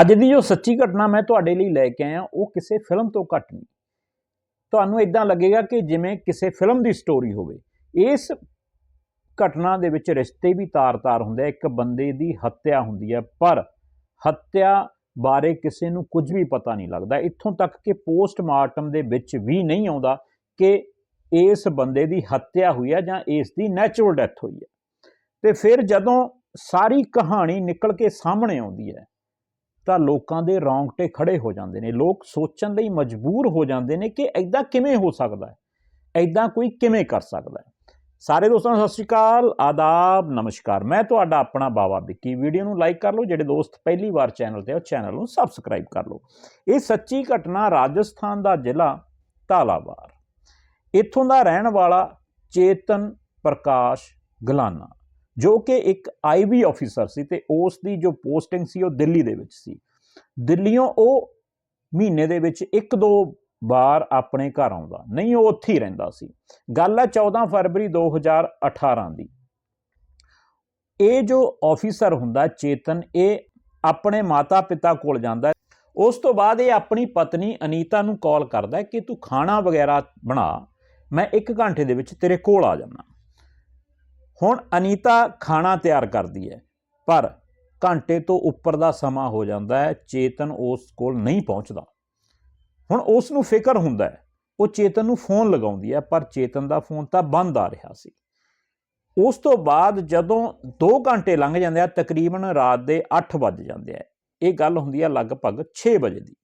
ਅੱਜ ਦੀ ਜੋ ਸੱਚੀ ਘਟਨਾ ਮੈਂ ਤੁਹਾਡੇ ਲਈ ਲੈ ਕੇ ਆਇਆ, ਉਹ ਕਿਸੇ ਫਿਲਮ ਤੋਂ ਘੱਟ ਨਹੀਂ। ਤੁਹਾਨੂੰ ਇਦਾਂ ਲੱਗੇਗਾ ਕਿ ਜਿਵੇਂ ਕਿਸੇ ਫਿਲਮ ਦੀ ਸਟੋਰੀ ਹੋਵੇ, ਇਸ ਘਟਨਾ ਦੇ ਵਿੱਚ ਰਿਸ਼ਤੇ ਵੀ ਤਾਰ-ਤਾਰ ਹੁੰਦੇ ਇੱਕ ਬੰਦੇ ਦੀ ਹੱਤਿਆ ਹੁੰਦੀ ਹੈ ਪਰ ਹੱਤਿਆ ਬਾਰੇ ਕਿਸੇ ਨੂੰ ਕੁਝ ਵੀ ਪਤਾ ਨਹੀਂ ਲੱਗਦਾ। ਇੱਥੋਂ ਤੱਕ ਕਿ ਪੋਸਟਮਾਰਟਮ ਦੇ ਵਿੱਚ ਵੀ ਨਹੀਂ ਆਉਂਦਾ ਕਿ ਇਸ ਬੰਦੇ ਦੀ ਹੱਤਿਆ ਹੋਈ ਹੈ ਜਾਂ ਇਸ ਦੀ ਨੈਚੁਰਲ ਡੈਥ ਹੋਈ ਹੈ ਤੇ ਫਿਰ ਜਦੋਂ ਸਾਰੀ ਕਹਾਣੀ ਨਿਕਲ ਕੇ ਸਾਹਮਣੇ ਆਉਂਦੀ ਹੈ ਤਾਂ ਲੋਕਾਂ ਦੇ ਰੌਂਗਟੇ ਖੜੇ ਹੋ ਜਾਂਦੇ ਨੇ। ਲੋਕ ਸੋਚਣ ਲਈ ਮਜਬੂਰ ਹੋ ਜਾਂਦੇ ਨੇ ਕਿ ਐਦਾਂ ਕਿਵੇਂ ਹੋ ਸਕਦਾ ਹੈ? ਐਦਾਂ ਕੋਈ ਕਿਵੇਂ ਕਰ ਸਕਦਾ ਹੈ? ਸਾਰੇ ਦੋਸਤਾਂ ਨੂੰ ਸਤਿ ਸ਼੍ਰੀ ਅਕਾਲ ਆਦਾਬ ਨਮਸਕਾਰ। ਮੈਂ ਤੁਹਾਡਾ ਆਪਣਾ ਬਾਵਾ ਵਿੱਕੀ। ਵੀਡੀਓ ਨੂੰ ਲਾਈਕ ਕਰ ਲਓ ਜਿਹੜੇ ਦੋਸਤ ਪਹਿਲੀ ਵਾਰ ਚੈਨਲ ਤੇ ਆ, ਉਹ ਚੈਨਲ ਨੂੰ ਸਬਸਕ੍ਰਾਈਬ ਕਰ ਲਓ। ਇਹ ਸੱਚੀ ਘਟਨਾ ਰਾਜਸਥਾਨ ਦਾ ਜ਼ਿਲ੍ਹਾ ਤਾਲਾਵਾਰ ਇੱਥੋਂ ਦਾ ਰਹਿਣ ਵਾਲਾ ਚੇਤਨ ਪ੍ਰਕਾਸ਼ ਗਲਾਨਾ। ਜੋ ਕਿ ਇੱਕ ਆਈਬੀ ਆਫੀਸਰ ਸੀ ਤੇ ਉਸ ਦੀ ਜੋ ਪੋਸਟਿੰਗ ਸੀ ਉਹ ਦਿੱਲੀ ਦੇ ਵਿੱਚ ਸੀ। ਦਿੱਲੀੋਂ ਉਹ ਮਹੀਨੇ ਦੇ ਵਿੱਚ ਇੱਕ ਦੋ ਵਾਰ ਆਪਣੇ ਘਰ ਆਉਂਦਾ, ਨਹੀਂ ਉਹ ਉੱਥੇ ਹੀ ਰਹਿੰਦਾ ਸੀ। ਗੱਲ ਹੈ 14 ਫਰਵਰੀ 2018 ਦੀ। ਇਹ ਜੋ ਆਫੀਸਰ ਹੁੰਦਾ ਚੇਤਨ, ਇਹ ਆਪਣੇ ਮਾਤਾ-ਪਿਤਾ ਕੋਲ ਜਾਂਦਾ ਉਸ ਤੋਂ ਬਾਅਦ ਇਹ ਆਪਣੀ ਪਤਨੀ ਅਨੀਤਾ ਨੂੰ ਕਾਲ ਕਰਦਾ ਕਿ ਤੂੰ ਖਾਣਾ ਵਗੈਰਾ ਬਣਾ, ਮੈਂ 1 ਘੰਟੇ ਦੇ ਵਿੱਚ ਤੇਰੇ ਕੋਲ ਆ ਜਾਣਾ ਹੁਣ ਅਨੀਤਾ ਖਾਣਾ ਤਿਆਰ ਕਰਦੀ ਹੈ, ਪਰ ਘੰਟੇ ਤੋਂ ਉੱਪਰ ਦਾ ਸਮਾਂ ਹੋ ਜਾਂਦਾ ਹੈ, ਚੇਤਨ ਉਸ ਕੋਲ ਨਹੀਂ ਪਹੁੰਚਦਾ। ਹੁਣ ਉਸ ਨੂੰ ਫਿਕਰ ਹੁੰਦਾ ਹੈ, ਉਹ ਚੇਤਨ ਨੂੰ ਫੋਨ ਲਗਾਉਂਦੀ ਹੈ, ਪਰ ਚੇਤਨ ਦਾ ਫੋਨ ਤਾਂ ਬੰਦ ਆ ਰਿਹਾ ਸੀ। ਉਸ ਤੋਂ ਬਾਅਦ ਜਦੋਂ 2 ਘੰਟੇ ਲੰਘ ਜਾਂਦੇ ਆ, ਤਕਰੀਬਨ ਰਾਤ ਦੇ 8 ਵੱਜ ਜਾਂਦੇ ਆ। ਇਹ ਗੱਲ ਹੁੰਦੀ ਆ ਲਗਭਗ 6 ਵਜੇ ਦੀ।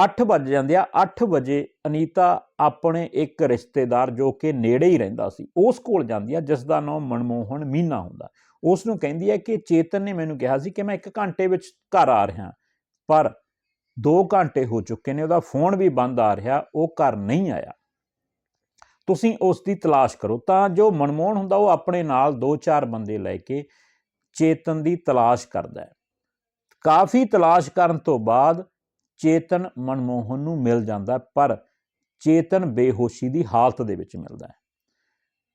8 ਵੱਜ ਜਾਂਦੇ ਆ 8 ਵਜੇ ਅਨੀਤਾ ਆਪਣੇ ਇੱਕ ਰਿਸ਼ਤੇਦਾਰ ਜੋ ਕਿ ਨੇੜੇ ਹੀ ਰਹਿੰਦਾ ਸੀ, ਉਸ ਕੋਲ ਜਾਂਦੀ ਆ ਜਿਸ ਦਾ ਨਾਮ ਮਨਮੋਹਨ ਮੀਨਾ ਹੁੰਦਾ। ਉਸ ਨੂੰ ਕਹਿੰਦੀ ਹੈ ਕਿ ਚੇਤਨ ਨੇ ਮੈਨੂੰ ਕਿਹਾ ਸੀ ਕਿ ਮੈਂ 1 ਘੰਟੇ ਵਿੱਚ ਘਰ ਆ ਰਿਹਾ ਪਰ 2 ਘੰਟੇ ਹੋ ਚੁੱਕੇ ਨੇ, ਉਹਦਾ ਫੋਨ ਵੀ ਬੰਦ ਆ ਰਿਹਾ, ਉਹ ਘਰ ਨਹੀਂ ਆਇਆ। ਤੁਸੀਂ ਉਸ ਦੀ ਤਲਾਸ਼ ਕਰੋ, ਤਾਂ ਜੋ ਮਨਮੋਹਨ ਹੁੰਦਾ, ਉਹ ਆਪਣੇ ਨਾਲ 2-4 ਬੰਦੇ ਲੈ ਕੇ ਚੇਤਨ ਦੀ ਤਲਾਸ਼ ਕਰਦਾ ਹੈ। ਕਾਫੀ ਤਲਾਸ਼ ਕਰਨ ਤੋਂ ਬਾਅਦ ਚੇਤਨ ਮਨਮੋਹਨ ਨੂੰ ਮਿਲ ਜਾਂਦਾ ਪਰ ਚੇਤਨ ਬੇਹੋਸ਼ੀ ਦੀ ਹਾਲਤ ਦੇ ਵਿੱਚ ਮਿਲਦਾ ਹੈ।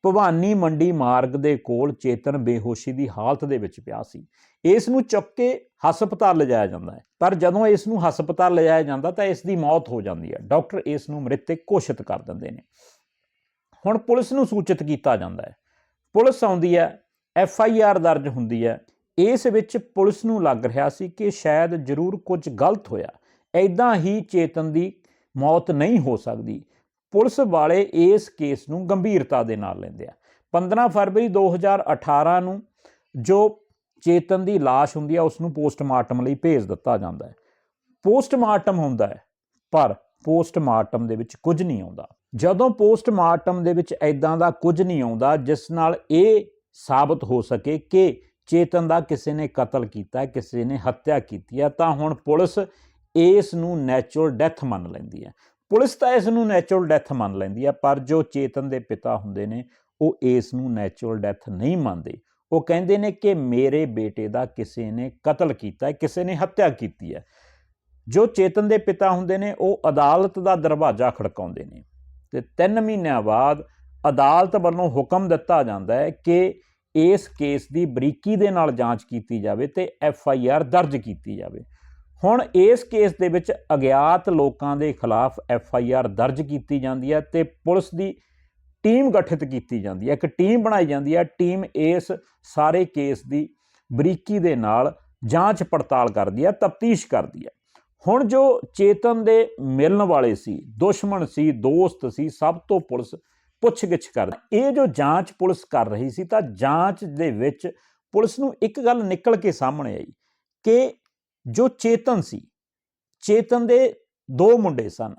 ਭਵਾਨੀ ਮੰਡੀ ਮਾਰਗ ਦੇ ਕੋਲ ਚੇਤਨ ਬੇਹੋਸ਼ੀ ਦੀ ਹਾਲਤ ਦੇ ਵਿੱਚ ਪਿਆ ਸੀ। ਇਸ ਨੂੰ ਚੁੱਕ ਕੇ ਹਸਪਤਾਲ ਲਿਜਾਇਆ ਜਾਂਦਾ ਹੈ, ਪਰ ਜਦੋਂ ਇਸ ਨੂੰ ਹਸਪਤਾਲ ਲਿਜਾਇਆ ਜਾਂਦਾ ਤਾਂ ਇਸ ਦੀ ਮੌਤ ਹੋ ਜਾਂਦੀ ਹੈ। ਡਾਕਟਰ ਇਸ ਨੂੰ ਮ੍ਰਿਤਕ ਘੋਸ਼ਿਤ ਕਰ ਦਿੰਦੇ ਨੇ। ਹੁਣ ਪੁਲਿਸ ਨੂੰ ਸੂਚਿਤ ਕੀਤਾ ਜਾਂਦਾ ਹੈ। ਪੁਲਿਸ ਆਉਂਦੀ ਹੈ, ਐਫ ਆਈ ਆਰ ਦਰਜ ਹੁੰਦੀ ਹੈ। ਇਸ ਵਿੱਚ ਪੁਲਿਸ ਨੂੰ ਲੱਗ ਰਿਹਾ ਸੀ ਕਿ ਸ਼ਾਇਦ ਜ਼ਰੂਰ ਕੁਝ ਗਲਤ ਹੋਇਆ। ਐਦਾਂ ਹੀ ਚੇਤਨ ਦੀ ਮੌਤ ਨਹੀਂ ਹੋ ਸਕਦੀ। ਪੁਲਿਸ ਵਾਲੇ ਇਸ ਕੇਸ ਨੂੰ ਗੰਭੀਰਤਾ ਦੇ ਨਾਲ ਲੈਂਦੇ ਆ। 15 ਫਰਵਰੀ 2018 ਨੂੰ ਜੋ ਚੇਤਨ ਦੀ লাশ ਹੁੰਦੀ ਹੈ ਉਸ ਨੂੰ ਪੋਸਟਮਾਰਟਮ ਲਈ ਭੇਜ ਦਿੱਤਾ ਜਾਂਦਾ ਹੈ। ਪੋਸਟਮਾਰਟਮ ਹੁੰਦਾ ਹੈ, ਪਰ ਪੋਸਟਮਾਰਟਮ ਦੇ ਵਿੱਚ ਕੁਝ ਨਹੀਂ ਆਉਂਦਾ। ਜਦੋਂ ਪੋਸਟਮਾਰਟਮ ਦੇ ਵਿੱਚ ਐਦਾਂ ਦਾ ਕੁਝ ਨਹੀਂ ਆਉਂਦਾ, ਜਿਸ ਨਾਲ ਇਹ ਸਾਬਤ ਹੋ ਸਕੇ ਕਿ ਚੇਤਨ ਦਾ ਕਿਸੇ ਨੇ ਕਤਲ ਕੀਤਾ ਕਿਸੇ ਨੇ ਹੱਤਿਆ ਕੀਤੀ ਹੈ, ਤਾਂ ਹੁਣ ਪੁਲਿਸ ਇਸ ਨੂੰ ਨੈਚੁਰਲ ਡੈਥ ਮੰਨ ਲੈਂਦੀ ਹੈ। ਪੁਲਿਸ ਤਾਂ ਇਸ ਨੂੰ ਨੈਚੁਰਲ ਡੈਥ ਮੰਨ ਲੈਂਦੀ ਹੈ, ਪਰ ਜੋ ਚੇਤਨ ਦੇ ਪਿਤਾ ਹੁੰਦੇ ਨੇ, ਉਹ ਇਸ ਨੂੰ ਨੈਚੁਰਲ ਡੈਥ ਨਹੀਂ ਮੰਨਦੇ। ਉਹ ਕਹਿੰਦੇ ਨੇ ਕਿ ਮੇਰੇ ਬੇਟੇ ਦਾ ਕਿਸੇ ਨੇ ਕਤਲ ਕੀਤਾ ਹੈ, ਕਿਸੇ ਨੇ ਹੱਤਿਆ ਕੀਤੀ ਹੈ। ਜੋ ਚੇਤਨ ਦੇ ਪਿਤਾ ਹੁੰਦੇ ਨੇ, ਉਹ ਅਦਾਲਤ ਦਾ ਦਰਵਾਜ਼ਾ ਖੜਕਾਉਂਦੇ ਨੇ ਤੇ 3 ਮਹੀਨਿਆਂ ਬਾਅਦ ਅਦਾਲਤ ਵੱਲੋਂ ਹੁਕਮ ਦਿੱਤਾ ਜਾਂਦਾ ਹੈ ਕਿ ਇਸ ਕੇਸ ਦੀ ਬਰੀਕੀ ਦੇ ਨਾਲ ਜਾਂਚ ਕੀਤੀ ਜਾਵੇ ਤੇ ਐਫ ਆਈ ਆਰ ਦਰਜ ਕੀਤੀ ਜਾਵੇ। ਹੁਣ ਇਸ ਕੇਸ ਦੇ ਵਿੱਚ ਅਗਿਆਤ ਲੋਕਾਂ ਦੇ ਖਿਲਾਫ ਐਫ ਆਈ ਆਰ ਦਰਜ ਕੀਤੀ ਜਾਂਦੀ ਹੈ ਤੇ ਪੁਲਿਸ ਦੀ ਟੀਮ ਗਠਿਤ ਕੀਤੀ ਜਾਂਦੀ ਹੈ। ਇੱਕ ਟੀਮ ਬਣਾਈ ਜਾਂਦੀ ਹੈ। ਟੀਮ ਇਸ ਸਾਰੇ ਕੇਸ ਦੀ ਬਰੀਕੀ ਦੇ ਨਾਲ ਜਾਂਚ ਪੜਤਾਲ ਕਰਦੀ ਹੈ, ਤਫਤੀਸ਼ ਕਰਦੀ ਹੈ। ਹੁਣ ਜੋ ਚੇਤਨ ਦੇ ਮਿਲਣ ਵਾਲੇ ਸੀ, ਦੁਸ਼ਮਣ ਸੀ, ਦੋਸਤ ਸੀ, ਸਭ ਤੋਂ ਪੁਲਿਸ ਪੁੱਛਗਿੱਛ ਕਰਦੀ ਇਹ ਜੋ ਜਾਂਚ ਪੁਲਿਸ ਕਰ ਰਹੀ ਸੀ ਤਾਂ ਜਾਂਚ ਦੇ ਵਿੱਚ ਪੁਲਿਸ ਨੂੰ ਇੱਕ ਗੱਲ ਨਿਕਲ ਕੇ ਸਾਹਮਣੇ ਆਈ ਕਿ ਜੋ ਚੇਤਨ ਸੀ, ਚੇਤਨ ਦੇ ਦੋ ਮੁੰਡੇ ਸਨ।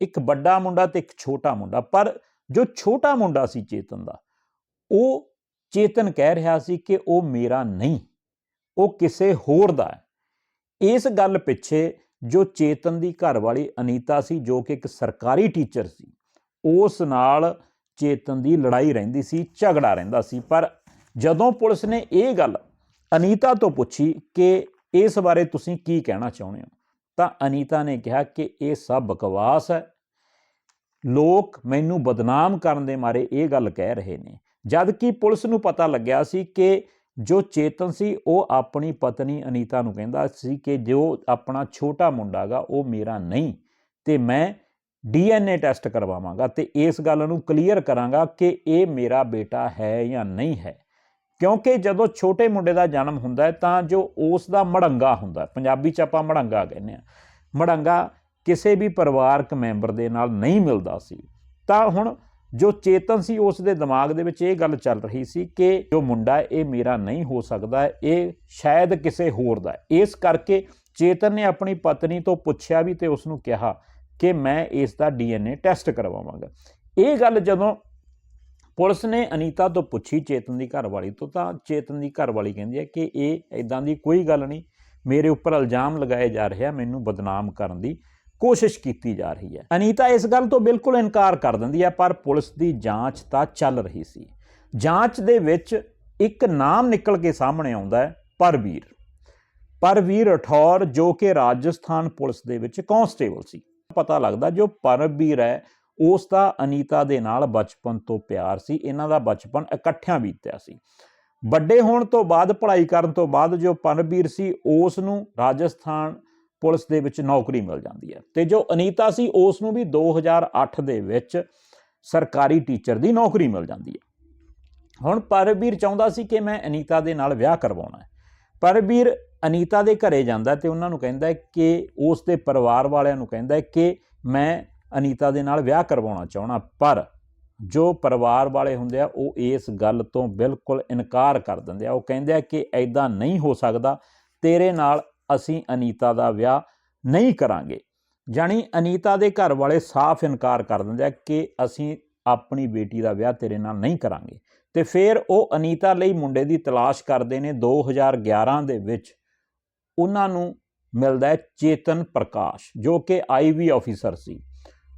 ਇੱਕ ਵੱਡਾ ਮੁੰਡਾ ਤੇ ਇੱਕ ਛੋਟਾ ਮੁੰਡਾ। ਪਰ ਜੋ ਛੋਟਾ ਮੁੰਡਾ ਸੀ ਚੇਤਨ ਦਾ, ਉਹ ਚੇਤਨ ਕਹਿ ਰਿਹਾ ਸੀ ਕਿ ਉਹ ਮੇਰਾ ਨਹੀਂ, ਉਹ ਕਿਸੇ ਹੋਰ ਦਾ ਹੈ। ਇਸ ਗੱਲ ਪਿੱਛੇ ਜੋ ਚੇਤਨ ਦੀ ਘਰਵਾਲੀ ਅਨੀਤਾ ਸੀ, ਜੋ ਕਿ ਇੱਕ ਸਰਕਾਰੀ ਟੀਚਰ ਸੀ, ਉਸ ਨਾਲ ਚੇਤਨ ਦੀ ਲੜਾਈ ਰਹਿੰਦੀ ਸੀ, ਝਗੜਾ ਰਹਿੰਦਾ ਸੀ। ਪਰ ਜਦੋਂ ਪੁਲਿਸ ਨੇ ਇਹ ਗੱਲ ਅਨੀਤਾ ਤੋਂ ਪੁੱਛੀ ਕਿ ਇਸ ਬਾਰੇ ਤੁਸੀਂ ਕੀ ਕਹਿਣਾ ਚਾਹੁੰਦੇ ਹੋ? ਤਾਂ ਅਨੀਤਾ ਨੇ ਕਿਹਾ ਕਿ ਇਹ ਸਭ ਬਕਵਾਸ ਹੈ। ਲੋਕ ਮੈਨੂੰ ਬਦਨਾਮ ਕਰਨ ਦੇ ਮਾਰੇ ਇਹ ਗੱਲ ਕਹਿ ਰਹੇ ਨੇ। ਜਦ ਕਿ ਪੁਲਿਸ ਨੂੰ ਪਤਾ ਲੱਗਿਆ ਸੀ ਕਿ ਜੋ ਚੇਤਨ ਸੀ, ਉਹ ਆਪਣੀ ਪਤਨੀ ਅਨੀਤਾ ਨੂੰ ਕਹਿੰਦਾ ਸੀ ਕਿ ਜੋ ਆਪਣਾ ਛੋਟਾ ਮੁੰਡਾ ਗਾ, ਉਹ ਮੇਰਾ ਨਹੀਂ ਤੇ ਮੈਂ ਡੀਐਨਏ ਟੈਸਟ ਕਰਵਾਵਾਂਗਾ ਤੇ ਇਸ ਗੱਲ ਨੂੰ ਕਲੀਅਰ ਕਰਾਂਗਾ ਕਿ ਇਹ ਮੇਰਾ ਬੇਟਾ ਹੈ ਜਾਂ ਨਹੀਂ ਹੈ। ਕਿਉਂਕਿ ਜਦੋਂ ਛੋਟੇ ਮੁੰਡੇ ਦਾ ਜਨਮ ਹੁੰਦਾ ਹੈ, ਤਾਂ ਜੋ ਉਸ ਦਾ ਮੜੰਗਾ ਹੁੰਦਾ ਪੰਜਾਬੀ ਚ ਆਪਾਂ ਮੜੰਗਾ ਕਹਿੰਦੇ ਆ ਮੜੰਗਾ ਕਿਸੇ ਵੀ ਪਰਿਵਾਰਕ ਮੈਂਬਰ ਦੇ ਨਾਲ ਨਹੀਂ ਮਿਲਦਾ ਸੀ। ਤਾਂ ਹੁਣ ਜੋ ਚੇਤਨ ਸੀ, ਉਸ ਦੇ ਦਿਮਾਗ ਦੇ ਵਿੱਚ ਇਹ ਗੱਲ ਚੱਲ ਰਹੀ ਸੀ ਕਿ ਜੋ ਮੁੰਡਾ ਇਹ ਮੇਰਾ ਨਹੀਂ ਹੋ ਸਕਦਾ ਇਹ ਸ਼ਾਇਦ ਕਿਸੇ ਹੋਰ ਦਾ ਇਸ ਕਰਕੇ ਚੇਤਨ ਨੇ ਆਪਣੀ ਪਤਨੀ ਤੋਂ ਪੁੱਛਿਆ ਵੀ ਤੇ ਉਸ ਨੂੰ ਕਿਹਾ ਕਿ ਮੈਂ ਇਸ ਦਾ ਡੀਐਨਏ ਟੈਸਟ ਕਰਵਾਵਾਂਗਾ। ਇਹ ਗੱਲ ਜਦੋਂ ਪੁਲਿਸ ਨੇ ਅਨੀਤਾ ਤੋਂ ਪੁੱਛੀ ਚੇਤਨ ਦੀ ਘਰਵਾਲੀ ਤੋਂ, ਤਾਂ ਚੇਤਨ ਦੀ ਘਰਵਾਲੀ ਕਹਿੰਦੀ ਹੈ ਕਿ ਇਹ ਇਦਾਂ ਦੀ ਕੋਈ ਗੱਲ ਨਹੀਂ, ਮੇਰੇ ਉੱਪਰ ਇਲਜ਼ਾਮ ਲਗਾਏ ਜਾ ਰਹੇ ਆ ਮੈਨੂੰ ਬਦਨਾਮ ਕਰਨ ਦੀ ਕੋਸ਼ਿਸ਼ ਕੀਤੀ ਜਾ ਰਹੀ ਹੈ। ਅਨੀਤਾ ਇਸ ਗੱਲ ਤੋਂ ਬਿਲਕੁਲ ਇਨਕਾਰ ਕਰ ਦਿੰਦੀ ਹੈ, ਪਰ ਪੁਲਿਸ ਦੀ ਜਾਂਚ ਤਾਂ ਚੱਲ ਰਹੀ ਸੀ। ਜਾਂਚ ਦੇ ਵਿੱਚ ਇੱਕ ਨਾਮ ਨਿਕਲ ਕੇ ਸਾਹਮਣੇ ਆਉਂਦਾ ਹੈ, ਪਰਵੀਰ। ਪਰਵੀਰ ਰਠੌਰ ਜੋ ਕਿ ਰਾਜਸਥਾਨ ਪੁਲਿਸ ਦੇ ਵਿੱਚ ਕਾਂਸਟੇਬਲ ਸੀ। ਪਤਾ ਲੱਗਦਾ ਜੋ ਪਰਵੀਰ ਹੈ ਉਸ ਦਾ ਅਨੀਤਾ ਦੇ ਨਾਲ ਬਚਪਨ ਤੋਂ ਪਿਆਰ ਸੀ, ਇਹਨਾਂ ਦਾ ਬਚਪਨ ਇਕੱਠਿਆਂ ਬੀਤਿਆ ਸੀ। ਵੱਡੇ ਹੋਣ ਤੋਂ ਬਾਅਦ, ਪੜ੍ਹਾਈ ਕਰਨ ਤੋਂ ਬਾਅਦ ਜੋ ਪਰਵੀਰ ਸੀ, ਉਸ ਨੂੰ ਰਾਜਸਥਾਨ ਪੁਲਿਸ ਦੇ ਵਿੱਚ ਨੌਕਰੀ ਮਿਲ ਜਾਂਦੀ ਹੈ। ਤੇ ਜੋ ਅਨੀਤਾ ਸੀ, ਉਸ ਨੂੰ ਵੀ 2008 ਦੇ ਵਿੱਚ ਸਰਕਾਰੀ ਟੀਚਰ ਦੀ ਨੌਕਰੀ ਮਿਲ ਜਾਂਦੀ ਹੈ। ਹੁਣ ਪਰਵੀਰ ਚਾਹੁੰਦਾ ਸੀ ਕਿ ਮੈਂ ਅਨੀਤਾ ਦੇ ਨਾਲ ਵਿਆਹ ਕਰਵਾਉਣਾ ਹੈ। ਪਰਵੀਰ ਅਨੀਤਾ ਦੇ ਘਰੇ ਜਾਂਦਾ ਤੇ ਉਹਨਾਂ ਨੂੰ ਕਹਿੰਦਾ ਕਿ, ਉਸ ਦੇ ਪਰਿਵਾਰ ਵਾਲਿਆਂ ਨੂੰ ਕਹਿੰਦਾ ਕਿ ਮੈਂ ਅਨੀਤਾ ਦੇ ਨਾਲ ਵਿਆਹ ਕਰਵਾਉਣਾ ਚਾਹਣਾ, ਪਰ ਜੋ ਪਰਿਵਾਰ ਵਾਲੇ ਹੁੰਦੇ ਆ, ਉਹ ਇਸ ਗੱਲ ਤੋਂ ਬਿਲਕੁਲ ਇਨਕਾਰ ਕਰ ਦਿੰਦੇ ਆ। ਉਹ ਕਹਿੰਦੇ ਆ ਕਿ ਐਦਾਂ ਨਹੀਂ ਹੋ ਸਕਦਾ, ਤੇਰੇ ਨਾਲ ਅਸੀਂ ਅਨੀਤਾ ਦਾ ਵਿਆਹ ਨਹੀਂ ਕਰਾਂਗੇ। ਜਾਣੀ ਅਨੀਤਾ ਦੇ ਘਰ ਵਾਲੇ ਸਾਫ਼ ਇਨਕਾਰ ਕਰ ਦਿੰਦੇ ਆ ਕਿ ਅਸੀਂ ਆਪਣੀ ਬੇਟੀ ਦਾ ਵਿਆਹ ਤੇਰੇ ਨਾਲ ਨਹੀਂ ਕਰਾਂਗੇ। ਤੇ ਫਿਰ ਉਹ ਅਨੀਤਾ ਲਈ ਮੁੰਡੇ ਦੀ ਤਲਾਸ਼ ਕਰਦੇ ਨੇ। 2011 ਦੇ ਵਿੱਚ ਉਹਨਾਂ ਨੂੰ ਮਿਲਦਾ ਹੈ ਚੇਤਨ ਪ੍ਰਕਾਸ਼, ਜੋ ਕਿ ਆਈਵੀ ਆਫੀਸਰ ਸੀ।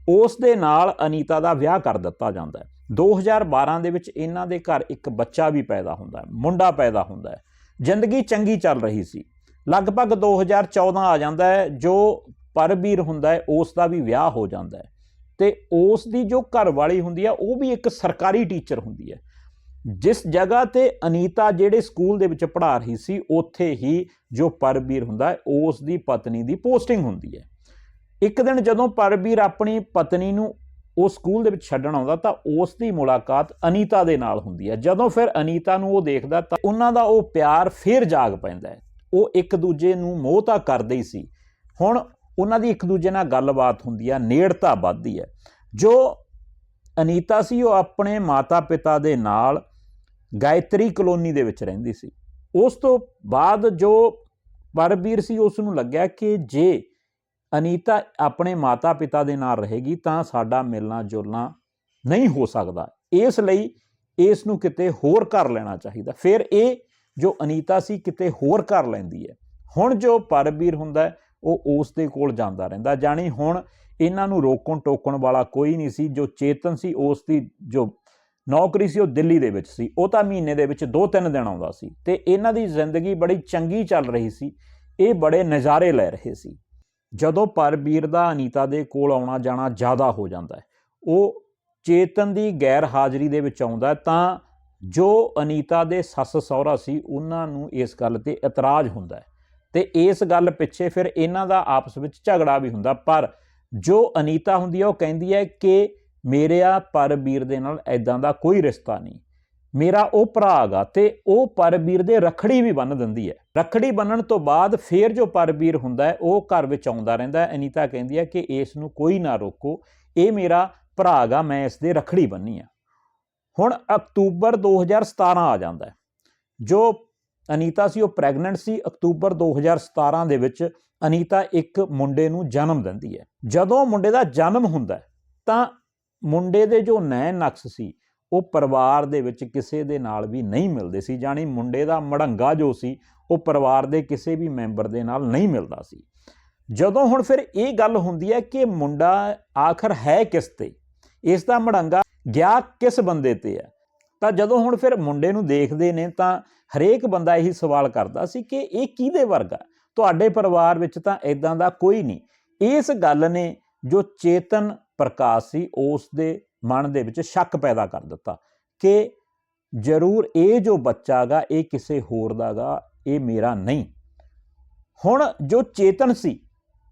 ਉਸ ਦੇ ਨਾਲ ਅਨੀਤਾ ਦਾ ਵਿਆਹ ਕਰ ਦਿੱਤਾ ਜਾਂਦਾ ਹੈ। 2012 ਦੇ ਵਿੱਚ ਇਹਨਾਂ ਦੇ ਘਰ ਇੱਕ ਬੱਚਾ ਵੀ ਪੈਦਾ ਹੁੰਦਾ ਹੈ, ਮੁੰਡਾ ਪੈਦਾ ਹੁੰਦਾ ਹੈ। ਜ਼ਿੰਦਗੀ ਚੰਗੀ ਚੱਲ ਰਹੀ ਸੀ। ਲਗਭਗ 2014 ਆ ਜਾਂਦਾ ਹੈ, ਜੋ ਪਰਵੀਰ ਹੁੰਦਾ ਹੈ, ਉਸ ਦਾ ਵੀ ਵਿਆਹ ਹੋ ਜਾਂਦਾ ਹੈ। ਤੇ ਉਸ ਦੀ ਜੋ ਘਰ ਵਾਲੀ ਹੁੰਦੀ ਹੈ ਉਹ ਵੀ ਇੱਕ ਸਰਕਾਰੀ ਟੀਚਰ ਹੁੰਦੀ ਹੈ। ਜਿਸ ਜਗ੍ਹਾ ਤੇ ਅਨੀਤਾ ਜਿਹੜੇ ਸਕੂਲ ਦੇ ਵਿੱਚ ਪੜ੍ਹਾ ਰਹੀ ਸੀ, ਉੱਥੇ ਹੀ ਜੋ ਪਰਵੀਰ ਹੁੰਦਾ ਹੈ, ਉਸ ਦੀ ਪਤਨੀ ਦੀ ਪੋਸਟਿੰਗ ਹੁੰਦੀ ਹੈ। ਇੱਕ ਦਿਨ ਜਦੋਂ ਪਰਬੀਰ ਆਪਣੀ ਪਤਨੀ ਨੂੰ ਉਹ ਸਕੂਲ ਦੇ ਵਿੱਚ ਛੱਡਣ ਆਉਂਦਾ ਤਾਂ ਉਸ ਦੀ ਮੁਲਾਕਾਤ ਅਨੀਤਾ ਦੇ ਨਾਲ ਹੁੰਦੀ ਹੈ। ਜਦੋਂ ਫਿਰ ਅਨੀਤਾ ਨੂੰ ਉਹ ਦੇਖਦਾ ਤਾਂ ਉਹਨਾਂ ਦਾ ਉਹ ਪਿਆਰ ਫੇਰ ਜਾਗ ਪੈਂਦਾ ਹੈ। ਉਹ ਇੱਕ ਦੂਜੇ ਨੂੰ ਮੋਹ ਤਾਂ ਕਰਦੇ ਹੀ ਸੀ। ਹੁਣ ਉਹਨਾਂ ਦੀ ਇੱਕ ਦੂਜੇ ਨਾਲ ਗੱਲਬਾਤ ਹੁੰਦੀ ਹੈ ਨੇੜਤਾ ਵੱਧਦੀ ਹੈ। ਜੋ ਅਨੀਤਾ ਸੀ, ਉਹ ਆਪਣੇ ਮਾਤਾ-ਪਿਤਾ ਦੇ ਨਾਲ ਗਾਇਤਰੀ ਕਲੋਨੀ ਦੇ ਵਿੱਚ ਰਹਿੰਦੀ ਸੀ। ਉਸ ਤੋਂ ਬਾਅਦ ਜੋ ਪਰਬੀਰ ਸੀ, ਉਸ ਨੂੰ ਲੱਗਿਆ ਕਿ ਜੇ ਅਨੀਤਾ ਆਪਣੇ ਮਾਤਾ-ਪਿਤਾ ਦੇ ਨਾਲ ਰਹੇਗੀ ਤਾਂ ਸਾਡਾ ਮਿਲਣਾ ਜੁਲਣਾ ਨਹੀਂ ਹੋ ਸਕਦਾ। ਇਸ ਲਈ ਇਸ ਨੂੰ ਕਿਤੇ ਹੋਰ ਕਰ ਲੈਣਾ ਚਾਹੀਦਾ। ਫਿਰ ਇਹ ਜੋ ਅਨੀਤਾ ਸੀ ਕਿਤੇ ਹੋਰ ਕਰ ਲੈਂਦੀ ਹੈ। ਹੁਣ ਜੋ ਪਰਵੀਰ ਹੁੰਦਾ ਉਹ ਉਸ ਦੇ ਕੋਲ ਜਾਂਦਾ ਰਹਿੰਦਾ। ਜਾਣੀ ਹੁਣ ਇਹਨਾਂ ਨੂੰ ਰੋਕਣ ਟੋਕਣ ਵਾਲਾ ਕੋਈ ਨਹੀਂ ਸੀ। ਜੋ ਚੇਤਨ ਸੀ, ਉਸ ਦੀ ਜੋ ਨੌਕਰੀ ਸੀ, ਉਹ ਦਿੱਲੀ ਦੇ ਵਿੱਚ ਸੀ। ਉਹ ਤਾਂ ਮਹੀਨੇ ਦੇ ਵਿੱਚ 2-3 ਦਿਨ ਆਉਂਦਾ ਸੀ। ਤੇ ਇਹਨਾਂ ਦੀ ਜ਼ਿੰਦਗੀ ਬੜੀ ਚੰਗੀ ਚੱਲ ਰਹੀ ਸੀ। ਇਹ ਬੜੇ ਨਜ਼ਾਰੇ ਲੈ ਰਹੇ ਸੀ। ਜਦੋਂ ਪਰਬੀਰ ਦਾ ਅਨੀਤਾ ਦੇ ਕੋਲ ਆਉਣਾ ਜਾਣਾ ਜ਼ਿਆਦਾ ਹੋ ਜਾਂਦਾ ਹੈ, ਉਹ ਚੇਤਨ ਦੀ ਗੈਰ ਹਾਜ਼ਰੀ ਦੇ ਵਿੱਚ ਆਉਂਦਾ ਤਾਂ ਜੋ ਅਨੀਤਾ ਦੇ ਸੱਸ ਸਹੁਰਾ ਸੀ, ਉਹਨਾਂ ਨੂੰ ਇਸ ਗੱਲ ਤੇ ਇਤਰਾਜ਼ ਹੁੰਦਾ ਹੈ। ਤੇ ਇਸ ਗੱਲ ਪਿੱਛੇ ਫਿਰ ਇਹਨਾਂ ਦਾ ਆਪਸ ਵਿੱਚ ਝਗੜਾ ਵੀ ਹੁੰਦਾ, ਪਰ ਜੋ ਅਨੀਤਾ ਹੁੰਦੀ ਹੈ, ਉਹ ਕਹਿੰਦੀ ਹੈ ਕਿ ਮੇਰਿਆ ਪਰਵੀਰ ਦੇ ਨਾਲ ਐਦਾਂ ਦਾ ਕੋਈ ਰਿਸ਼ਤਾ ਨਹੀਂ। ਮੇਰਾ ਉਹ ਭਰਾ ਗਾ ਤੇ ਉਹ ਪਰਵੀਰ ਦੇ ਰਖੜੀ ਵੀ ਬੰਨ ਦਿੰਦੀ ਹੈ। ਰਖੜੀ ਬੰਨਣ ਤੋਂ ਬਾਅਦ ਫੇਰ ਜੋ ਪਰਵੀਰ ਹੁੰਦਾ ਹੈ, ਉਹ ਘਰ ਵਿੱਚ ਆਉਂਦਾ ਰਹਿੰਦਾ ਹੈ। ਅਨੀਤਾ ਕਹਿੰਦੀ ਹੈ ਕਿ ਇਸ ਨੂੰ ਕੋਈ ਨਾ ਰੋਕੋ। ਇਹ ਮੇਰਾ ਭਰਾ ਗਾ, ਮੈਂ ਇਸ ਦੇ ਰਖੜੀ ਬੰਨੀ ਆ ਹੁਣ ਅਕਤੂਬਰ 2017 ਆ ਜਾਂਦਾ ਹੈ। ਜੋ ਅਨੀਤਾ ਸੀ, ਉਹ ਪ੍ਰੈਗਨੈਂਟ ਸੀ। ਅਕਤੂਬਰ 2017 ਦੇ ਵਿੱਚ ਅਨੀਤਾ ਇੱਕ ਮੁੰਡੇ ਨੂੰ ਜਨਮ ਦਿੰਦੀ ਹੈ। ਜਦੋਂ ਮੁੰਡੇ ਦਾ ਜਨਮ ਹੁੰਦਾ ਤਾਂ ਮੁੰਡੇ ਦੇ ਜੋ ਨੈਣ ਨਕਸ਼ ਸੀ ਉਹ ਪਰਿਵਾਰ ਦੇ ਵਿੱਚ ਕਿਸੇ ਦੇ ਨਾਲ ਵੀ ਨਹੀਂ ਮਿਲਦੇ ਸੀ, ਜਾਣੀ ਮੁੰਡੇ ਦਾ ਮੜੰਗਾ ਜੋ ਸੀ, ਉਹ ਪਰਿਵਾਰ ਦੇ ਕਿਸੇ ਵੀ ਮੈਂਬਰ ਦੇ ਨਾਲ ਨਹੀਂ ਮਿਲਦਾ ਸੀ। ਜਦੋਂ ਹੁਣ ਫਿਰ ਇਹ ਗੱਲ ਹੁੰਦੀ ਹੈ ਕਿ ਮੁੰਡਾ ਆਖਰ ਹੈ ਕਿਸ ਤੇ? ਇਸ ਦਾ ਮੜੰਗਾ ਗਿਆ ਕਿਸ ਬੰਦੇ ਤੇ ਹੈ? ਤਾਂ ਜਦੋਂ ਹੁਣ ਫਿਰ ਮੁੰਡੇ ਨੂੰ ਦੇਖਦੇ ਨੇ ਤਾਂ ਹਰੇਕ ਬੰਦਾ ਇਹੀ ਸਵਾਲ ਕਰਦਾ ਸੀ ਕਿ ਇਹ ਕਿਹਦੇ ਵਰਗਾ ਤੁਹਾਡੇ ਪਰਿਵਾਰ ਵਿੱਚ ਤਾਂ ਇਦਾਂ ਦਾ ਕੋਈ ਨਹੀਂ। ਇਸ ਗੱਲ ਨੇ ਜੋ ਚੇਤਨ ਪ੍ਰਕਾਸ਼ ਸੀ, ਉਸ ਦੇ ਮਨ ਦੇ ਵਿੱਚ ਸ਼ੱਕ ਪੈਦਾ ਕਰ ਦਿੱਤਾ ਕਿ ਜ਼ਰੂਰ ਇਹ ਜੋ ਬੱਚਾ ਗਾ, ਇਹ ਕਿਸੇ ਹੋਰ ਦਾ ਗਾ, ਇਹ ਮੇਰਾ ਨਹੀਂ। ਹੁਣ ਜੋ ਚੇਤਨ ਸੀ,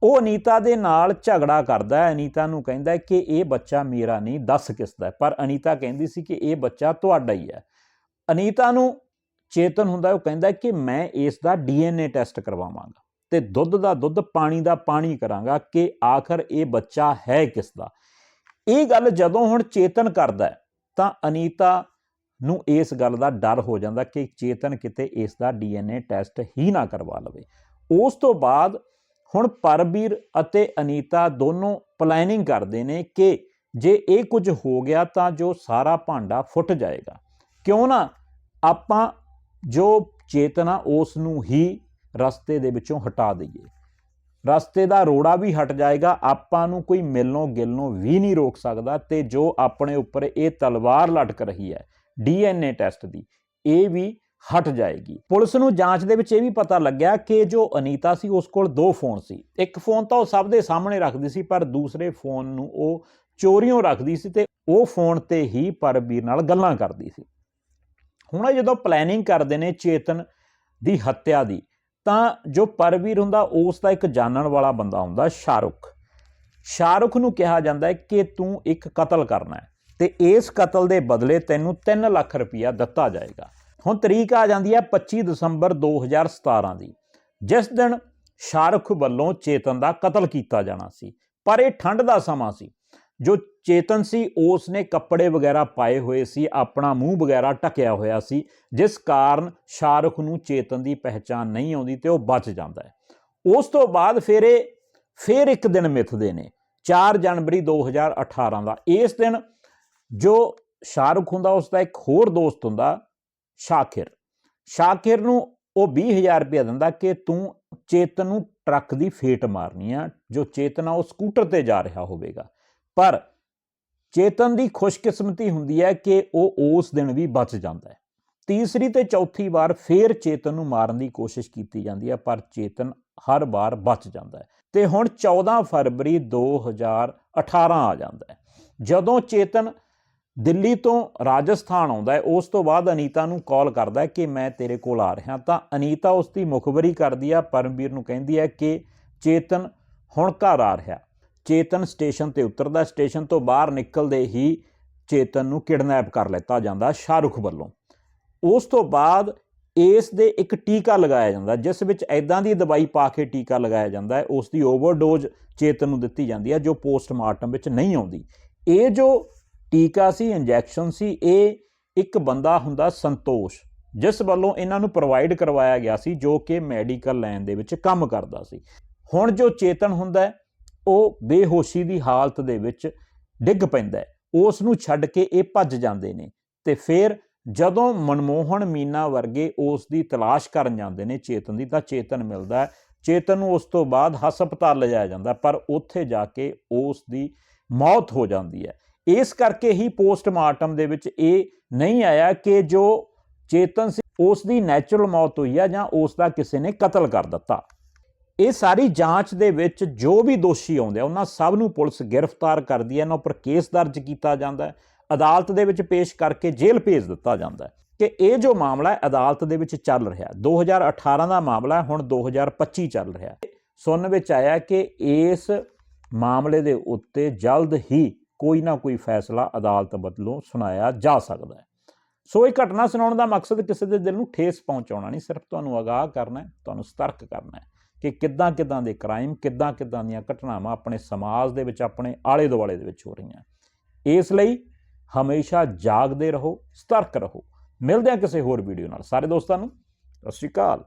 ਉਹ ਅਨੀਤਾ ਦੇ ਨਾਲ ਝਗੜਾ ਕਰਦਾ ਹੈ। ਅਨੀਤਾ ਨੂੰ ਕਹਿੰਦਾ ਕਿ ਇਹ ਬੱਚਾ ਮੇਰਾ ਨਹੀਂ, ਦੱਸ ਕਿਸ ਦਾ ਪਰ ਅਨੀਤਾ ਕਹਿੰਦੀ ਸੀ ਕਿ ਇਹ ਬੱਚਾ ਤੁਹਾਡਾ ਹੀ ਹੈ। ਅਨੀਤਾ ਨੂੰ ਚੇਤਨ ਹੁੰਦਾ ਉਹ ਕਹਿੰਦਾ ਕਿ ਮੈਂ ਇਸ ਦਾ ਡੀਐਨਏ ਟੈਸਟ ਕਰਵਾਵਾਂਗਾ ਤੇ ਦੁੱਧ ਦਾ ਦੁੱਧ, ਪਾਣੀ ਦਾ ਪਾਣੀ ਕਰਾਂਗਾ ਕਿ ਆਖਰ ਇਹ ਬੱਚਾ ਹੈ ਕਿਸ ਦਾ। ਇਹ ਗੱਲ ਜਦੋਂ ਹੁਣ ਚੇਤਨ ਕਰਦਾ ਤਾਂ ਅਨੀਤਾ ਨੂੰ ਇਸ ਗੱਲ ਦਾ ਡਰ ਹੋ ਜਾਂਦਾ ਕਿ ਚੇਤਨ ਕਿਤੇ ਇਸ ਦਾ ਡੀਐਨਏ ਟੈਸਟ ਹੀ ਨਾ ਕਰਵਾ ਲਵੇ। ਉਸ ਤੋਂ ਬਾਅਦ ਹੁਣ ਪਰਬੀਰ ਅਤੇ ਅਨੀਤਾ ਦੋਨੋਂ ਪਲੈਨਿੰਗ ਕਰਦੇ ਨੇ ਕਿ ਜੇ ਇਹ ਕੁਝ ਹੋ ਗਿਆ ਤਾਂ ਜੋ ਸਾਰਾ ਭਾਂਡਾ ਫੁੱਟ ਜਾਏਗਾ। ਕਿਉਂ ਨਾ ਆਪਾਂ ਜੋ ਚੇਤਨਾ ਉਸ ਨੂੰ ਹੀ ਰਸਤੇ ਦੇ ਵਿੱਚੋਂ ਹਟਾ ਦਈਏ। ਰਸਤੇ ਦਾ ਰੋੜਾ ਵੀ ਹਟ ਜਾਏਗਾ, ਆਪਾਂ ਨੂੰ ਕੋਈ ਮਿਲਨੋਂ ਗਿਲਨੋਂ ਵੀ ਨਹੀਂ ਰੋਕ ਸਕਦਾ ਤੇ ਜੋ ਆਪਣੇ ਉੱਪਰ ਇਹ ਤਲਵਾਰ ਲਟਕ ਰਹੀ ਹੈ ਡੀਐਨਏ ਟੈਸਟ ਦੀ, ਇਹ ਵੀ ਹਟ ਜਾਏਗੀ। ਪੁਲਿਸ ਨੂੰ ਜਾਂਚ ਦੇ ਵਿੱਚ ਇਹ ਵੀ ਪਤਾ ਲੱਗਿਆ ਕਿ ਜੋ ਅਨੀਤਾ ਸੀ, ਉਸ ਕੋਲ ਦੋ ਫੋਨ ਸੀ। ਇੱਕ ਫੋਨ ਤਾਂ ਉਹ ਸਭ ਦੇ ਸਾਹਮਣੇ ਰੱਖਦੀ ਸੀ, ਪਰ ਦੂਸਰੇ ਫੋਨ ਨੂੰ ਉਹ ਚੋਰੀਓਂ ਰੱਖਦੀ ਸੀ ਤੇ ਉਹ ਫੋਨ ਤੇ ਹੀ ਪਰਬੀਰ ਨਾਲ ਗੱਲਾਂ ਕਰਦੀ ਸੀ। ਹੁਣ ਜਦੋਂ ਪਲੈਨਿੰਗ ਕਰਦੇ ਨੇ ਚੇਤਨ ਦੀ ਹੱਤਿਆ ਦੀ ਤਾਂ ਜੋ ਪਰਵੀਰ ਹੁੰਦਾ, ਉਸ ਦਾ ਇੱਕ ਜਾਣਨ ਵਾਲਾ ਬੰਦਾ ਹੁੰਦਾ ਸ਼ਾਹਰੁਖ। ਸ਼ਾਹਰੁਖ ਨੂੰ ਕਿਹਾ ਜਾਂਦਾ ਹੈ ਕਿ ਤੂੰ ਇੱਕ ਕਤਲ ਕਰਨਾ ਹੈ ਤੇ ਇਸ ਕਤਲ ਦੇ ਬਦਲੇ ਤੈਨੂੰ 3 ਲੱਖ ਰੁਪਇਆ ਦਿੱਤਾ ਜਾਏਗਾ। ਹੁਣ ਤਰੀਕ ਆ ਜਾਂਦੀ ਹੈ 25 ਦਸੰਬਰ 2017 ਦੀ। ਜਿਸ ਦਿਨ ਸ਼ਾਹਰੁਖ ਵੱਲੋਂ ਚੇਤਨ ਦਾ ਕਤਲ ਕੀਤਾ ਜਾਣਾ ਸੀ, ਪਰ ਇਹ ਠੰਡ ਦਾ ਸਮਾਂ ਸੀ। ਜੋ ਚੇਤਨ ਸੀ ਉਸ ਨੇ ਕੱਪੜੇ ਵਗੈਰਾ ਪਾਏ ਹੋਏ ਸੀ, ਆਪਣਾ ਮੂੰਹ ਵਗੈਰਾ ਢੱਕਿਆ ਹੋਇਆ ਸੀ, ਜਿਸ ਕਾਰਨ ਸ਼ਾਹਰੁਖ ਨੂੰ ਚੇਤਨ ਦੀ ਪਹਿਚਾਨ ਨਹੀਂ ਆਉਂਦੀ ਤੇ ਉਹ ਬਚ ਜਾਂਦਾ ਹੈ। ਉਸ ਤੋਂ ਬਾਅਦ ਫਿਰ ਇਹ ਫਿਰ ਇੱਕ ਦਿਨ ਮਿੱਥਦੇ ਨੇ 4 ਜਨਵਰੀ 2018 ਦਾ। ਇਸ ਦਿਨ ਜੋ ਸ਼ਾਹਰੁਖ ਹੁੰਦਾ ਉਸ ਦਾ ਇੱਕ ਹੋਰ ਦੋਸਤ ਹੁੰਦਾ, ਸ਼ਾਕਿਰ। ਸ਼ਾਕਿਰ ਨੂੰ ਉਹ 20000 ਰੁਪਏ ਦਿੰਦਾ ਕਿ ਤੂੰ ਚੇਤਨ ਨੂੰ ਟਰੱਕ ਦੀ ਫੇਟ ਮਾਰਨੀ ਆ, ਜੋ ਚੇਤਨਾ ਉਹ ਸਕੂਟਰ ਤੇ ਜਾ ਰਿਹਾ ਹੋਵੇਗਾ। ਪਰ ਚੇਤਨ ਦੀ ਖੁਸ਼ਕਿਸਮਤੀ ਹੁੰਦੀ ਹੈ ਕਿ ਉਹ ਉਸ ਦਿਨ ਵੀ ਬਚ ਜਾਂਦਾ ਹੈ। ਤੀਸਰੀ ਤੇ ਚੌਥੀ ਵਾਰ ਫੇਰ ਚੇਤਨ ਨੂੰ ਮਾਰਨ ਦੀ ਕੋਸ਼ਿਸ਼ ਕੀਤੀ ਜਾਂਦੀ ਹੈ, ਪਰ ਚੇਤਨ ਹਰ ਵਾਰ ਬਚ ਜਾਂਦਾ ਹੈ। ਤੇ ਹੁਣ 14 ਫਰਵਰੀ 2018 ਆ ਜਾਂਦਾ ਹੈ। ਜਦੋਂ ਚੇਤਨ ਦਿੱਲੀ ਤੋਂ ਰਾਜਸਥਾਨ ਆਉਂਦਾ ਹੈ, ਉਸ ਤੋਂ ਬਾਅਦ ਅਨੀਤਾ ਨੂੰ ਕਾਲ ਕਰਦਾ ਹੈ ਕਿ ਮੈਂ ਤੇਰੇ ਕੋਲ ਆ ਰਿਹਾ ਤਾਂ ਅਨੀਤਾ ਉਸ ਦੀ ਮੁਖਬਰੀ ਕਰਦੀ ਆ ਪਰਮਵੀਰ ਨੂੰ ਕਹਿੰਦੀ ਹੈ ਕਿ ਚੇਤਨ ਹੁਣ ਘਰ ਆ ਰਿਹਾ। ਚੇਤਨ ਸਟੇਸ਼ਨ ਤੇ ਉਤਰਦਾ, ਸਟੇਸ਼ਨ ਤੋਂ ਬਾਹਰ ਨਿਕਲਦੇ ਹੀ ਚੇਤਨ ਨੂੰ ਕਿਡਨੈਪ ਕਰ ਲਿੱਤਾ ਜਾਂਦਾ ਸ਼ਾਹਰੁਖ ਵੱਲੋਂ। ਉਸ ਤੋਂ ਬਾਅਦ ਇਸ ਦੇ ਇੱਕ ਟੀਕਾ ਲਗਾਇਆ ਜਾਂਦਾ, ਜਿਸ ਵਿੱਚ ਐਦਾਂ ਦੀ ਦਵਾਈ ਪਾ ਕੇ ਟੀਕਾ ਲਗਾਇਆ ਜਾਂਦਾ ਹੈ, ਉਸ ਦੀ ਓਵਰਡੋਜ਼ ਚੇਤਨ ਨੂੰ ਦਿੱਤੀ ਜਾਂਦੀ ਹੈ, ਜੋ ਪੋਸਟਮਾਰਟਮ ਵਿੱਚ ਨਹੀਂ ਆਉਂਦੀ। ਇਹ ਜੋ ਟੀਕਾ ਸੀ, ਇੰਜੈਕਸ਼ਨ ਸੀ, ਇਹ ਇੱਕ ਬੰਦਾ ਹੁੰਦਾ ਸੰਤੋਸ਼, ਜਿਸ ਵੱਲੋਂ ਇਹਨਾਂ ਨੂੰ ਪ੍ਰੋਵਾਈਡ ਕਰਵਾਇਆ ਗਿਆ ਸੀ, ਜੋ ਕਿ ਮੈਡੀਕਲ ਲਾਈਨ ਦੇ ਵਿੱਚ ਕੰਮ ਕਰਦਾ ਸੀ। ਹੁਣ ਜੋ ਚੇਤਨ ਹੁੰਦਾ ਉਹ ਬੇਹੋਸ਼ੀ ਦੀ ਹਾਲਤ ਦੇ ਵਿੱਚ ਡਿੱਗ ਪੈਂਦਾ ਉਸ ਨੂੰ ਛੱਡ ਕੇ ਇਹ ਭੱਜ ਜਾਂਦੇ ਨੇ ਤੇ ਫਿਰ ਜਦੋਂ ਮਨਮੋਹਨ ਮੀਨਾ ਵਰਗੇ ਉਸ ਦੀ ਤਲਾਸ਼ ਕਰਨ ਜਾਂਦੇ ਨੇ ਚੇਤਨ ਦੀ, ਤਾਂ ਚੇਤਨ ਮਿਲਦਾ ਚੇਤਨ ਨੂੰ ਉਸ ਤੋਂ ਬਾਅਦ ਹਸਪਤਾਲ ਲਿਜਾਇਆ ਜਾਂਦਾ, ਪਰ ਉੱਥੇ ਜਾ ਕੇ ਉਸ ਦੀ ਮੌਤ ਹੋ ਜਾਂਦੀ ਹੈ। ਇਸ ਕਰਕੇ ਹੀ ਪੋਸਟਮਾਰਟਮ ਦੇ ਵਿੱਚ ਇਹ ਨਹੀਂ ਆਇਆ ਕਿ ਜੋ ਚੇਤਨ ਸੀ, ਉਸ ਦੀ ਨੈਚੁਰਲ ਮੌਤ ਹੋਈ ਆ ਜਾਂ ਉਸ ਦਾ ਕਿਸੇ ਨੇ ਕਤਲ ਕਰ ਦਿੱਤਾ। ਇਹ ਸਾਰੀ ਜਾਂਚ ਦੇ ਵਿੱਚ ਜੋ ਵੀ ਦੋਸ਼ੀ ਆਉਂਦੇ ਆ ਉਹਨਾਂ ਸਭ ਨੂੰ ਪੁਲਿਸ ਗ੍ਰਿਫਤਾਰ ਕਰਦੀ ਹੈ ਇਹਨਾਂ ਉੱਪਰ ਕੇਸ ਦਰਜ ਕੀਤਾ ਜਾਂਦਾ ਹੈ। ਅਦਾਲਤ ਦੇ ਵਿੱਚ ਪੇਸ਼ ਕਰਕੇ ਜੇਲ੍ਹ ਭੇਜ ਦਿੱਤਾ ਜਾਂਦਾ ਹੈ ਕਿ ਇਹ ਜੋ ਮਾਮਲਾ ਹੈ ਅਦਾਲਤ ਦੇ ਵਿੱਚ ਚੱਲ ਰਿਹਾ 2018 ਦਾ ਮਾਮਲਾ ਹੈ, ਹੁਣ 2025 ਚੱਲ ਰਿਹਾ ਸੁਣਨ ਵਿੱਚ ਆਇਆ ਕਿ ਇਸ ਮਾਮਲੇ ਦੇ ਉੱਤੇ ਜਲਦ ਹੀ ਕੋਈ ਨਾ ਕੋਈ ਫੈਸਲਾ ਅਦਾਲਤ ਵੱਲੋਂ ਸੁਣਾਇਆ ਜਾ ਸਕਦਾ ਹੈ। ਸੋ ਇਹ ਘਟਨਾ ਸੁਣਾਉਣ ਦਾ ਮਕਸਦ ਕਿਸੇ ਦੇ ਦਿਲ ਨੂੰ ਠੇਸ ਪਹੁੰਚਾਉਣਾ ਨਹੀਂ ਸਿਰਫ ਤੁਹਾਨੂੰ ਅਗਾਹ ਕਰਨਾ ਹੈ ਤੁਹਾਨੂੰ ਸਤਰਕ ਕਰਨਾ ਹੈ। ਕਿ ਕਿੱਦਾਂ ਕਿੱਦਾਂ ਦੇ ਕ੍ਰਾਈਮ, ਕਿੱਦਾਂ ਕਿੱਦਾਂ ਦੀਆਂ ਘਟਨਾਵਾਂ ਆਪਣੇ ਸਮਾਜ ਦੇ ਵਿੱਚ, ਆਪਣੇ ਆਲੇ ਦੁਆਲੇ ਦੇ ਵਿੱਚ ਹੋ ਰਹੀਆਂ। ਇਸ ਲਈ ਹਮੇਸ਼ਾ ਜਾਗਦੇ ਰਹੋ, ਸਤਰਕ ਰਹੋ। ਮਿਲਦੇ ਹਾਂ ਕਿਸੇ ਹੋਰ ਵੀਡੀਓ ਨਾਲ। ਸਾਰੇ ਦੋਸਤਾਂ ਨੂੰ, ਸਤਿ ਸ਼੍ਰੀ ਅਕਾਲ।